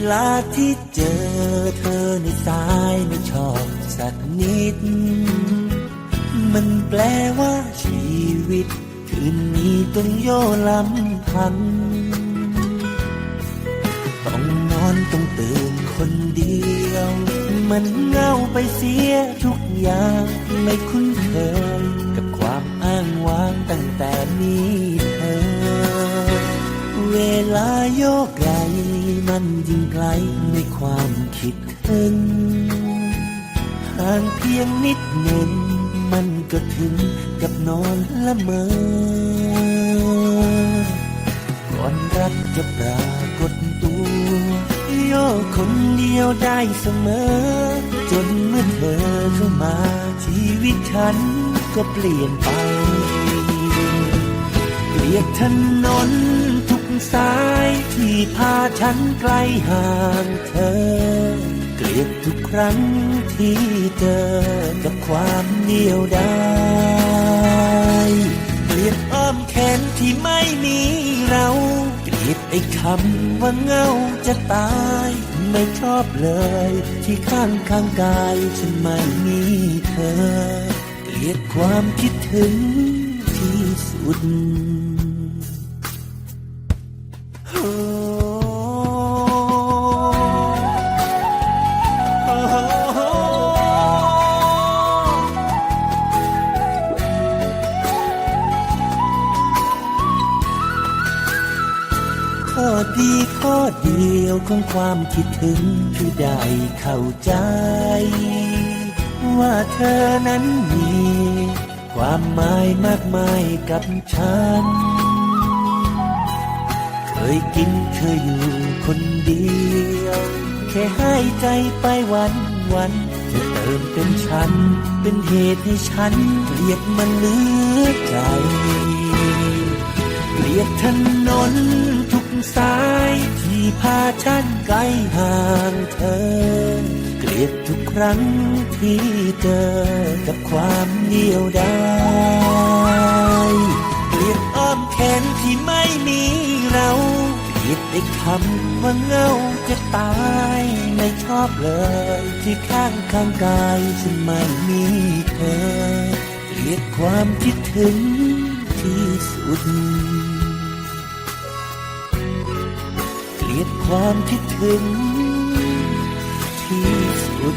เวลาที่เจอเธอในสายไม่ชอบสักนิด มันแปลว่าชีวิต คืนนี้ต้องโยลำพัง ต้องนอนต้องตื่นคนเดียว มันเงาไปเสียทุกอย่างไม่คุ้นเคย กับความอ้างว้างตั้งแต่มีเธอ เวลาโยกไกล มันยิ่งไกลในความคิดถึงห่างเพียงนิดหนึ่งมันก็ถึงกับนอนละเมอ ก่อนรักจะปรากฏตัว โยกคนเดียวได้เสมอ จนเมื่อเธอเข้ามาชีวิตฉันก็เปลี่ยนไป เกลียดถนน สายที่พาฉันไกลห่างเธอ เกลียดทุกครั้งที่เจอกับความเดียวดายเกลียดอ้อมแขนที่ไม่มีเราเกลียดไอ้คำว่าเงาจะตาย ไม่ชอบเลย ที่ข้างข้างกายฉันไม่มีเธอ เกลียดความคิดถึงที่สุด อดีข้อเดียวของความคิดถึงคือได้เข้าใจ ว่าเธอนั้นมี ความหมายมากมายกับฉัน เคยกินเคยอยู่คนเดียว แค่ให้ใจไปวันวันจะเติมเป็นฉัน เป็นเหตุให้ฉันเกลียดมันเหลือใจเกลียดถนนทุ สายที่พาฉันไกลห่างเธอ เกลียดทุกครั้งที่เจอกับความเดียวดายเกลียดอ้อมแขนที่ไม่มีเราเกลียดไอ้คำว่าเงาจะตายไม่ชอบเลย ที่ข้างข้างกายฉันไม่มีเธอ เกลียดความคิดถึงที่สุด กลียดความคิดถึงที่สุด